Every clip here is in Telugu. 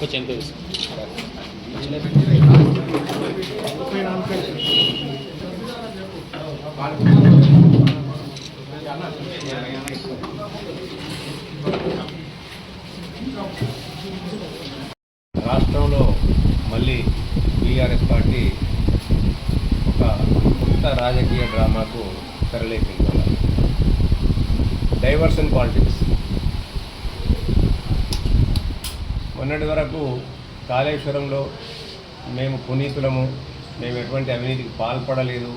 కొంచెం ఎంత తీసుకో. రాష్ట్రంలో మళ్ళీ బీఆర్ఎస్ పార్టీ ఒక కొత్త రాజకీయ డ్రామాకు తెరలేపింది. డైవర్షన్ పాలిటిక్స్ మొన్నటి వరకు కాళేశ్వరంలో మేము పునీతులము మేము ఎటువంటి అవినీతికి పాల్పడలేదు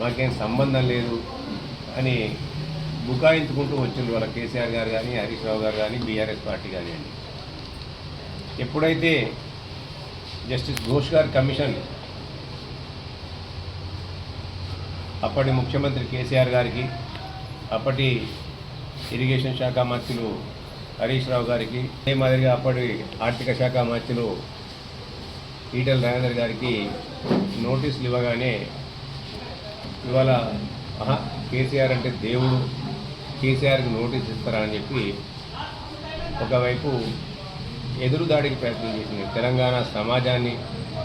మాకేం సంబంధం లేదు అని బుకాయించుకుంటూ వచ్చింది వాళ్ళ కేసీఆర్ గారు కానీ హరీష్ రావు గారు కానీ బీఆర్ఎస్ పార్టీ కానివ్వండి ఎప్పుడైతే జస్టిస్ ఘోష్ గారి కమిషన్ అప్పటి ముఖ్యమంత్రి కేసీఆర్ గారికి అప్పటి ఇరిగేషన్ శాఖ మంత్రులు హరీష్ రావు గారికి అదే మాదిరిగా అప్పటి ఆర్థిక శాఖ మంత్రులు ఈటల రాజేందర్ గారికి నోటీసులు ఇవ్వగానే ఇవాళ కేసీఆర్ అంటే దేవుడు. కేసీఆర్కి నోటీస్ ఇస్తారా అని చెప్పి ఒకవైపు ఎదురుదాడికి ప్రయత్నం చేసింది. తెలంగాణ సమాజాన్ని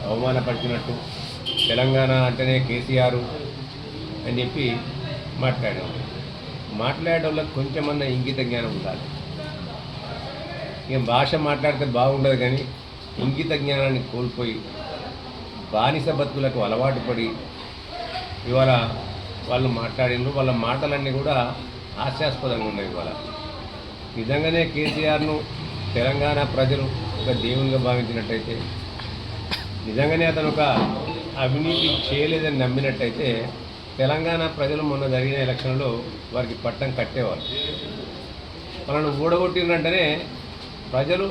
అవమానపరిచినట్టు తెలంగాణ అంటేనే కేసీఆర్ అని చెప్పి మాట్లాడాం మాట్లాడడంలో కొంచెమన్నా ఇంగిత జ్ఞానం ఉండాలి. ఇక భాష మాట్లాడితే బాగుండదు కానీ ఇంగిత జ్ఞానాన్ని కోల్పోయి బానిస బతుకులకు అలవాటు పడి ఇవాళ వాళ్ళు మాట్లాడిండ్రు వాళ్ళ మాటలన్నీ కూడా హాస్యాస్పదంగా ఉన్నాయి ఇవాళ. నిజంగానే కేసీఆర్ను తెలంగాణ ప్రజలు ఒక దేవునిగా భావించినట్టయితే నిజంగానే అతను ఒక అవినీతి చేయలేదని నమ్మినట్టయితే తెలంగాణ ప్రజలు మొన్న జరిగిన ఎలక్షన్లో వారికి పట్టం కట్టేవారు వాళ్ళను ఊడగొట్టినంటేనే ప్రజలు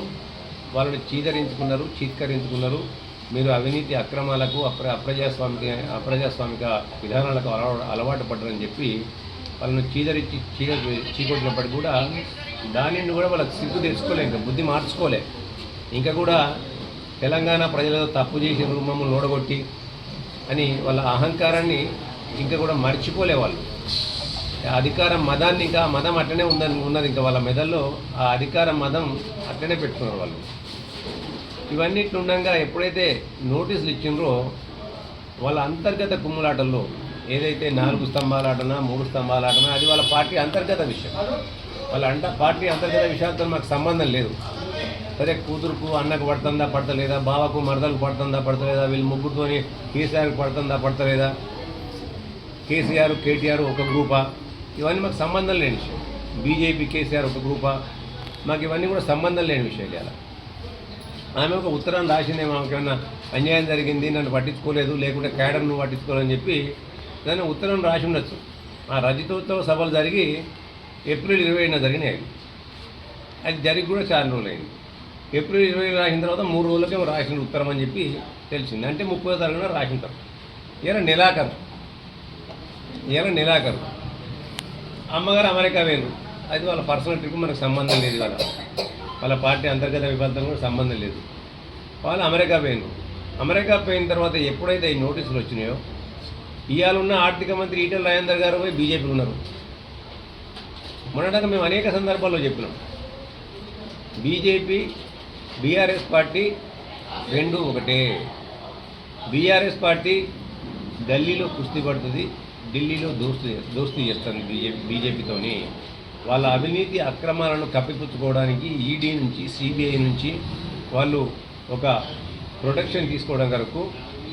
వాళ్ళని చీదరించుకున్నారు చీత్కరించుకున్నారు. మీరు అవినీతి అక్రమాలకు అప్ర అప్రజాస్వామిక అప్రజాస్వామిక విధానాలకు అలవా అలవాటు పడ్డరని చెప్పి వాళ్ళని చీదరించి చీద చీకొట్టినప్పటికీ కూడా దానిని కూడా వాళ్ళకి సిగ్గు తెచ్చుకోలే ఇంకా బుద్ధి మార్చుకోలే. ఇంకా కూడా తెలంగాణ ప్రజలతో తప్పు చేసి మమ్మల్ని ఓడగొట్టి అని వాళ్ళ అహంకారాన్ని ఇంకా కూడా మర్చిపోలే వాళ్ళు. ఆ అధికార మదాన్ని ఇంకా మదం అట్టనే ఉందని ఉన్నది ఇంకా వాళ్ళ మెదల్లో ఆ అధికార మదం అట్టనే పెట్టుకున్నారు వాళ్ళు. ఇవన్నిటి ఉండగా ఎప్పుడైతే నోటీసులు ఇచ్చిండ్రో వాళ్ళ అంతర్గత కుమ్ములాటల్లో ఏదైతే నాలుగు స్తంభాల ఆటనా మూడు స్తంభాల ఆటనా అది వాళ్ళ పార్టీ అంతర్గత విషయం. వాళ్ళ అంట పార్టీ అంతర్గత విషయాలతో మాకు సంబంధం లేదు. సరే కూతురుకు అన్నకు పడుతుందా పడతలేదా? బావకు మరదలకు పడుతుందా పడతలేదా? వీళ్ళు ముగ్గురుతోని కేసీఆర్కి పడుతుందా పడతలేదా? కేసీఆర్ కేటీఆర్ ఒక గ్రూపా? ఇవన్నీ మాకు సంబంధం లేని విషయం. బీజేపీ కేసీఆర్ ఒక గ్రూపా? మాకు ఇవన్నీ కూడా సంబంధం లేని విషయాలు ఇలా ఆమె ఒక ఉత్తరం రాసింది ఆమెకి అన్యాయం జరిగింది నన్ను పట్టించుకోలేదు లేకుంటే క్యాడర్ నువ్వు పట్టించుకోలేదని చెప్పి దాన్ని ఉత్తరం రాసి ఉండొచ్చు. ఆ రజతోత్సవ సభలు జరిగి ఏప్రిల్ ఇరవై జరిగినాయి. అది జరిగి కూడా చాలా రోజులు అయింది ఏప్రిల్ ఇరవై రాసిన తర్వాత మూడు రోజులకే రాసిన ఉత్తరం అని చెప్పి తెలిసింది. అంటే ముప్పై తారీఖున రాసింటారు ఈయన నెలాఖరు. ఈయన నెలాఖరు. అమ్మగారు అమెరికా వేరు. అది వాళ్ళ పర్సనల్ ట్రిప్ మనకు సంబంధం లేదు వాళ్ళ వాళ్ళ పార్టీ అంతర్గత విభాగం కూడా సంబంధం లేదు. వాళ్ళు అమెరికా పోయినారు అమెరికా పోయిన తర్వాత ఎప్పుడైతే ఈ నోటీసులు వచ్చినాయో ఇవాళ ఉన్న ఆర్థిక మంత్రి ఈటల రాజేందర్ గారు పోయి బీజేపీ ఉన్నారు. మొన్నటిదాకా మేము అనేక సందర్భాల్లో చెప్పినాం. బీజేపీ బీఆర్ఎస్ పార్టీ రెండు ఒకటే. బీఆర్ఎస్ పార్టీ గల్లీలో కుస్తీ పడుతుంది ఢిల్లీలో దోస్తీ దోస్తీ చేస్తుంది బీజేపీ బీజేపీతోని. వాళ్ళ అవినీతి అక్రమాలను కప్పిపుచ్చుకోవడానికి ఈడీ నుంచి సిబిఐ నుంచి వాళ్ళు ఒక ప్రొటెక్షన్ తీసుకోవడం వరకు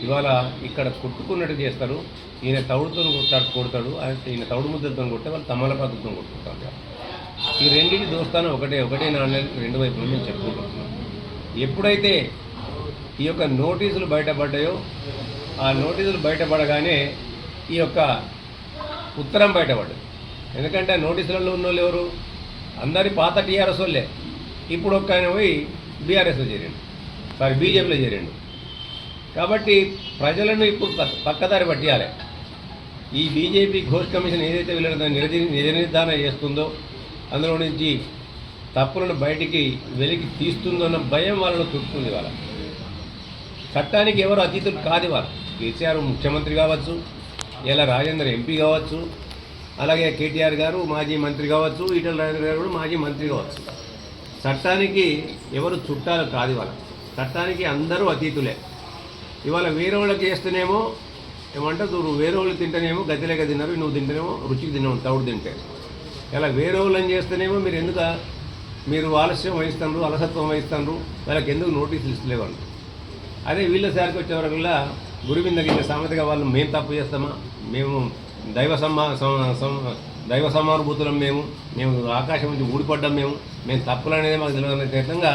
ఇవాళ ఇక్కడ కొట్టుకున్నట్టు చేస్తారు. ఈయన తౌడుతో కొట్టాడు కొడతాడు. ఈయన తౌడు ముద్దలతో కొట్టే వాళ్ళు తమల పద్ధతితో కొట్టుకుంటారు. ఈ రెండింటి దోస్తానం ఒకటే ఒకటే నాణ్యాలు రెండు వైపులు మేము చెప్పుకుంటున్నాం ఎప్పుడైతే ఈ యొక్క నోటీసులు బయటపడ్డాయో ఆ నోటీసులు బయటపడగానే ఈ యొక్క ఉత్తరం బయటపడ్డది. ఎందుకంటే నోటీసులలో ఉన్న ఎవరు? అందరి పాత టీఆర్ఎస్ వాళ్ళే. ఇప్పుడు ఒక్క ఆయన పోయి బీఆర్ఎస్లో చేరిండు. సారీ బీజేపీలో చేరిండు. కాబట్టి ప్రజలను ఇప్పుడు పక్కదారి పట్టియాలి. ఈ బీజేపీ ఘోష్ కమిషన్ ఏదైతే వీళ్ళని నిజ నిజనిర్ధారణ చేస్తుందో అందులో నుంచి తప్పులను బయటికి వెలికి తీస్తుందన్న భయం వాళ్ళను చుట్టుకుంది వాళ్ళ. చట్టానికి ఎవరు అతీతులు కాదు వాళ్ళు కేసీఆర్ ముఖ్యమంత్రి కావచ్చు ఇలా రాజేందర్ ఎంపీ కావచ్చు అలాగే కేటీఆర్ గారు మాజీ మంత్రి కావచ్చు ఈటల రాజేంద్ర గారు కూడా మాజీ మంత్రి కావచ్చు. చట్టానికి ఎవరు చుట్టాలు కాదు ఇవాళ. చట్టానికి అందరూ అతీతులే. ఇవాళ వేరే వాళ్ళకి చేస్తేనేమో ఏమంటారు నువ్వు వేరే వాళ్ళు తింటేనేమో గతిలేక తిన్నారు నువ్వు తింటేనేమో రుచికి తిన్నావు తౌడు తింటే. ఇలా వేరే వాళ్ళని చేస్తేనేమో మీరు ఎందుకు మీరు ఆలస్యం వహిస్తున్నారు అలసత్వం వహిస్తున్నారు వాళ్ళకి ఎందుకు నోటీసులు ఇస్తలేవాళ్ళు అదే వీళ్ళ సారికి వచ్చే వరకుల్లా గురువింద సామెతగా వాళ్ళు మేము తప్పు చేస్తామా? మేము దైవ సమ్మా దైవ సమానుభూతులం మేము మేము ఆకాశం నుంచి ఊడిపడ్డం మేము మేము తప్పులు అనేది మాకు తెలియని విధంగా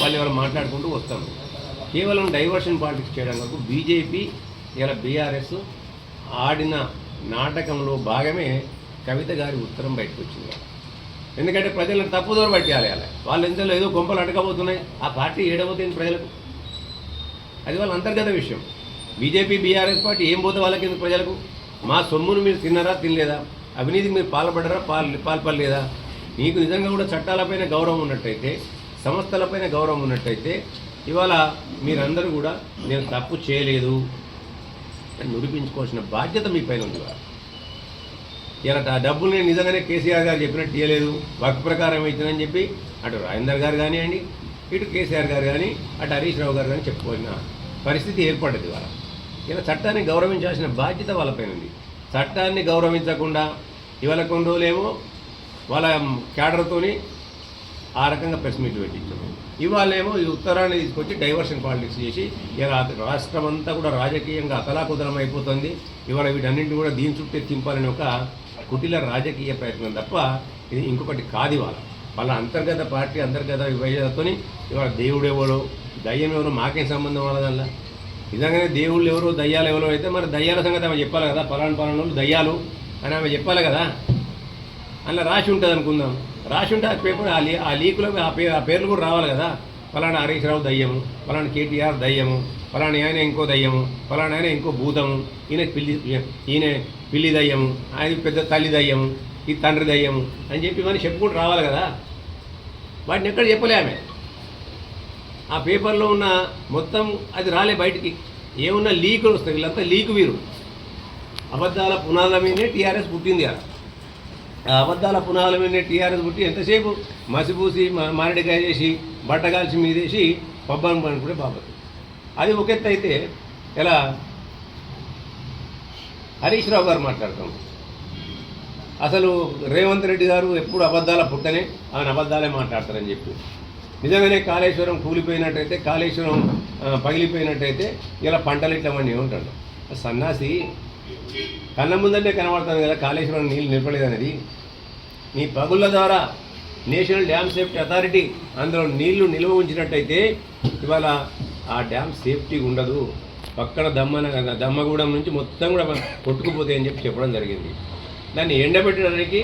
వాళ్ళు ఎవరు మాట్లాడుకుంటూ వస్తాము కేవలం డైవర్షన్ పాలిటిక్స్ చేయడం వరకు బీజేపీ ఇలా బీఆర్ఎస్ ఆడిన నాటకంలో భాగమే కవిత గారి ఉత్తరం బయటకు వచ్చింది. ఎందుకంటే ప్రజలను తప్పుదోరు పట్టేయాలి అలా వాళ్ళు ఎంతలో ఏదో గొంపలు అడగబోతున్నాయి ఆ పార్టీ ఏడబోతుంది ప్రజలకు. అది వాళ్ళ అంతర్గత విషయం. బీజేపీ బీఆర్ఎస్ పార్టీ ఏం పోతే వాళ్ళకి ప్రజలకు? మా సొమ్మును మీరు తిన్నారా తినలేదా? అవినీతి మీరు పాల్పడరా పాల్ పాల్పడలేదా? మీకు నిజంగా కూడా చట్టాలపైన గౌరవం ఉన్నట్టయితే సంస్థలపైన గౌరవం ఉన్నట్టయితే ఇవాళ మీరందరూ కూడా నేను తప్పు చేయలేదు అని నిరూపించుకోవాల్సిన బాధ్యత మీ పైన ఉంది ఇలా ఆ డబ్బులు నేను నిజంగానే కేసీఆర్ గారు చెప్పినట్టు ఇవ్వలేదు వర్క్ ప్రకారం ఇచ్చిందని చెప్పి అటు రాజేందర్ గారు కానివ్వండి ఇటు కేసీఆర్ గారు కానీ అటు హరీష్ రావు గారు కానీ చెప్పుకోవాల్సిన పరిస్థితి ఏర్పడ్డది వాళ్ళ ఇలా చట్టాన్ని గౌరవించాల్సిన బాధ్యత వాళ్ళపైన ఉంది. చట్టాన్ని గౌరవించకుండా ఇవాళ కొన్ని రోజులేమో వాళ్ళ క్యాడర్తోని ఆ రకంగా ప్రెస్ మీట్ పెట్టించారు ఇవాళేమో ఈ ఉత్తరాన్ని తీసుకొచ్చి డైవర్షన్ పాలిటిక్స్ చేసి ఇక రాష్ట్రం అంతా కూడా రాజకీయంగా అతలాకుతలం అయిపోతుంది. ఇవాళ వీటన్నింటినీ కూడా దీని చుట్టే తింపాలని ఒక కుటిల రాజకీయ ప్రయత్నం తప్ప ఇది ఇంకొకటి కాదు ఇవాళ. వాళ్ళ అంతర్గత పార్టీ అంతర్గత విభజనతోని ఇవాళ దేవుడు ఎవరో దయ్యం ఎవరో మాకేం సంబంధం వాళ్ళదల్లా? నిజంగానే దేవుళ్ళు ఎవరో దయ్యాలు ఎవరో అయితే మరి దయ్యాల సంగతి ఆమె చెప్పాలి కదా. పలానా పలానా దయ్యాలు అని ఆమె చెప్పాలి కదా. అందులో రాసి ఉంటుంది అనుకుందాం. రాసి ఉంటే ఆ పేపర్ ఆ లీ ఆ లీకులో ఆ పే ఆ పేర్లు కూడా రావాలి కదా. ఫలానా హరీష్ రావు దయ్యము ఫలానా కేటీఆర్ దయ్యము ఫలానా ఆయన ఇంకో దయ్యము ఫలానా ఆయన ఇంకో భూతము ఈయన పిల్లి ఈయన పిల్లి దయ్యము ఆయన పెద్ద తల్లి దయ్యము ఈ తండ్రి దయ్యము అని చెప్పి మరి చెప్పుకుంటూ రావాలి కదా. వాటిని ఎక్కడ చెప్పలే ఆమె. ఆ పేపర్లో ఉన్న మొత్తం అది రాలే బయటికి. ఏమున్నా లీకులు వస్తాయి వీళ్ళంతా లీక్ వీరు. అబద్ధాల పునాదుల మీదనే టీఆర్ఎస్ పుట్టింది అలా ఆ అబద్ధాల పునాదుల మీదనే టీఆర్ఎస్ పుట్టి ఎంతసేపు మసిపూసి మారడికాయ చేసి బట్టగాల్చి మీదేసి పబ్బాన్ని పనుకునే బాబత్ అది ఒక ఎత్తు అయితే ఇలా హరీష్ రావు గారు మాట్లాడతాం. అసలు రేవంత్ రెడ్డి గారు ఎప్పుడు అబద్ధాల పుట్టనే ఆయన అబద్ధాలే మాట్లాడతారని చెప్పి. నిజంగానే కాళేశ్వరం కూలిపోయినట్టయితే కాళేశ్వరం పగిలిపోయినట్టయితే ఇలా పంటలు ఇట్లా మండి ఉంటాడు. సన్నాసి కళ్ళ ముందంటే కనబడుతుంది కదా కాళేశ్వరం నీళ్ళు నిలపలేదనేది నీ పగుళ్ళ ద్వారా నేషనల్ డ్యామ్ సేఫ్టీ అథారిటీ అందులో నీళ్ళు నిల్వ ఉంచినట్టయితే ఇవాళ ఆ డ్యామ్ సేఫ్టీ ఉండదు. పక్కన దమ్మన దమ్మగూడెం నుంచి మొత్తం కూడా కొట్టుకుపోతాయి అని చెప్పి చెప్పడం జరిగింది. దాన్ని ఎండబెట్టడానికి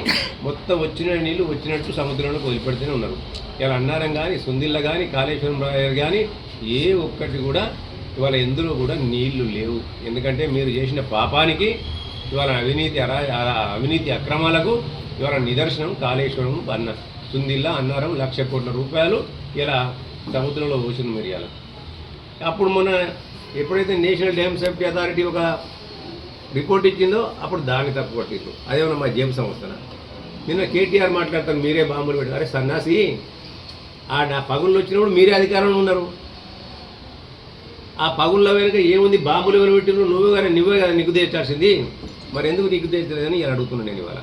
మొత్తం వచ్చిన నీళ్ళు వచ్చినట్టు సముద్రంలో వదిలిపెడుతూనే ఉన్నారు. ఇలా అన్నారం కానీ సుందిల్ల కానీ కాళేశ్వరం రాయర్ కానీ ఏ ఒక్కటి కూడా ఇవాళ ఎందులో కూడా నీళ్ళు లేవు. ఎందుకంటే మీరు చేసిన పాపానికి ఇవాళ అవినీతి అరా అవినీతి అక్రమాలకు ఇవాళ నిదర్శనం కాళేశ్వరం అన్న సుందిల్లా అన్నారం లక్ష కోట్ల రూపాయలు ఇలా సముద్రంలో పోసిన మిరియాల. అప్పుడు మొన్న ఎప్పుడైతే నేషనల్ డ్యామ్ సేఫ్టీ అథారిటీ ఒక రిపోర్ట్ ఇచ్చిందో అప్పుడు దాన్ని తప్పు పట్టించు అదేమన్నా మా జేబు సంస్థన. నిన్న కేటీఆర్ మాట్లాడతాను మీరే బాంబులు పెట్టారు అరే సన్నాసి ఆ నా పగుళ్ళు వచ్చినప్పుడు మీరే అధికారంలో ఉన్నారు. ఆ పగుళ్ళ వెనుక ఏముంది? బాంబులు ఎవరు పెట్టినారు నువ్వే కానీ నువ్వే కదా నిగ్గు తెచ్చాల్సింది. మరి ఎందుకు నిగ్గు తెచ్చలేదని ఇలా అడుగుతున్నాను నేను ఇవాళ.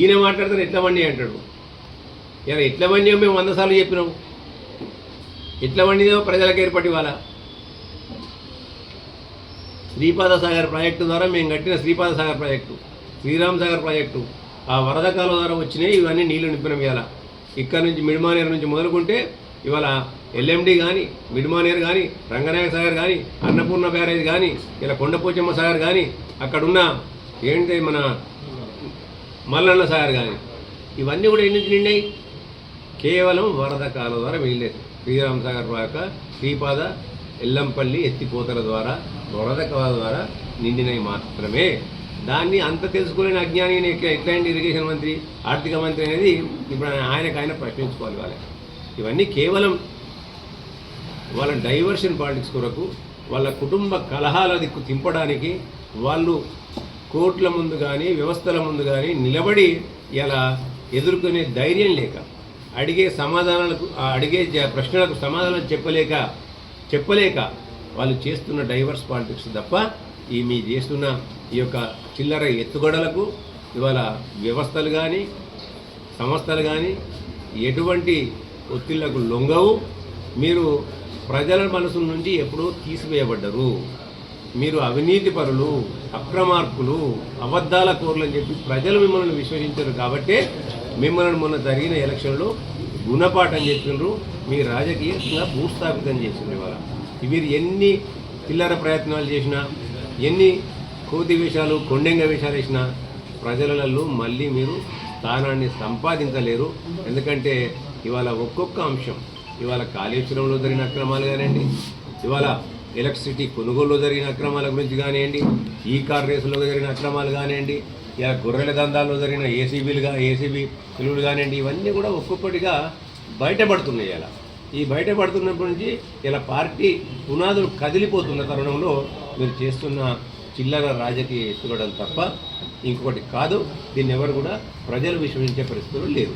ఈయన మాట్లాడతాను ఎట్లా వండి అంటాడు. ఇలా ఎట్లా వండి మేము వంద సార్లు చెప్పినాం. ఎట్లా వండిదో ప్రజలకు ఏర్పడి ఇవాళ శ్రీపాద సాగర్ ప్రాజెక్టు ద్వారా మేము కట్టిన శ్రీపాద సాగర్ ప్రాజెక్టు శ్రీరామ్ సాగర్ ప్రాజెక్టు. ఆ వరద కాలం ద్వారా వచ్చినాయి ఇవన్నీ నీళ్ళు నింపినాం ఇవాళ. ఇక్కడ నుంచి మిడిమానేరు నుంచి మొదలుకుంటే ఇవాళ ఎల్ఎండి కానీ మిడిమానేరు కానీ రంగనాయక సాగర్ కానీ అన్నపూర్ణ బ్యారేజ్ కానీ ఇలా కొండపోచమ్మ సాగర్ కానీ అక్కడున్న ఏంటి మన మల్లన్న సాగర్ కానీ ఇవన్నీ కూడా ఎన్ని నుంచి నిండాయి? కేవలం వరద కాలం ద్వారా వెళ్ళేది శ్రీరామ్ సాగర్ రాక శ్రీపాద ఎల్లంపల్లి ఎత్తిపోతల ద్వారా వరద ద్వారా నిండినవి మాత్రమే. దాన్ని అంత తెలుసుకోలేని అజ్ఞాని ఎట్లాంటి ఇరిగేషన్ మంత్రి ఆర్థిక మంత్రి అనేది ఇప్పుడు ఆయనకు ఆయన ప్రశ్నించుకోవాలి వాళ్ళ ఇవన్నీ కేవలం వాళ్ళ డైవర్షన్ పాలిటిక్స్ కొరకు వాళ్ళ కుటుంబ కలహాల దిక్కు తింపడానికి వాళ్ళు కోర్టుల ముందు కానీ వ్యవస్థల ముందు కానీ నిలబడి ఇలా ఎదుర్కొనే ధైర్యం లేక అడిగే సమాధానాలకు అడిగే ప్రశ్నలకు సమాధానం చెప్పలేక చెప్పలేక వాళ్ళు చేస్తున్న డైవర్స్ పాలిటిక్స్ తప్ప ఈ మీ చేస్తున్న ఈ యొక్క చిల్లర ఎత్తుగడలకు ఇవాళ వ్యవస్థలు కానీ సంస్థలు కానీ ఎటువంటి ఒత్తిళ్ళకు లొంగవు. మీరు ప్రజల మనసు నుంచి ఎప్పుడూ తీసివేయబడ్డరు. మీరు అవినీతి పరులు అక్రమార్కులు అబద్ధాల కోరులు అని చెప్పి ప్రజలు మిమ్మల్ని విశ్వసించారు కాబట్టే మిమ్మల్ని మొన్న జరిగిన ఎలక్షన్లో గుణపాఠం చెప్పిండ్రు మీ రాజకీయంగా భూస్థాపితం చేసిండ్రు ఇవాళ. మీరు ఎన్ని చిల్లర ప్రయత్నాలు చేసినా ఎన్ని కోతి వేషాలు కొండెంగ వేషాలు వేసినా ప్రజలలో మళ్ళీ మీరు స్థానాన్ని సంపాదించలేరు. ఎందుకంటే ఇవాళ ఒక్కొక్క అంశం ఇవాళ కాళేశ్వరంలో జరిగిన అక్రమాలు కానివ్వండి ఇవాళ ఎలక్ట్రిసిటీ కొనుగోలులో జరిగిన అక్రమాల గురించి కానివ్వండి ఈ కార్ రేసులో జరిగిన అక్రమాలు కానివ్వండి ఇలా గొర్రెల దందాల్లో జరిగిన ఏసీబీలుగా ఏసీబీ పిలువులు కానివ్వండి ఇవన్నీ కూడా ఒక్కొక్కటిగా బయటపడుతున్నాయి ఇలా ఈ బయటపడుతున్నప్పటి నుంచి ఇలా పార్టీ పునాదులు కదిలిపోతున్న తరుణంలో మీరు చేస్తున్న చిల్లర రాజకీయ ఎత్తుకోవడం తప్ప ఇంకొకటి కాదు. దీన్ని ఎవరు కూడా ప్రజలు విశ్వసించే పరిస్థితులు లేదు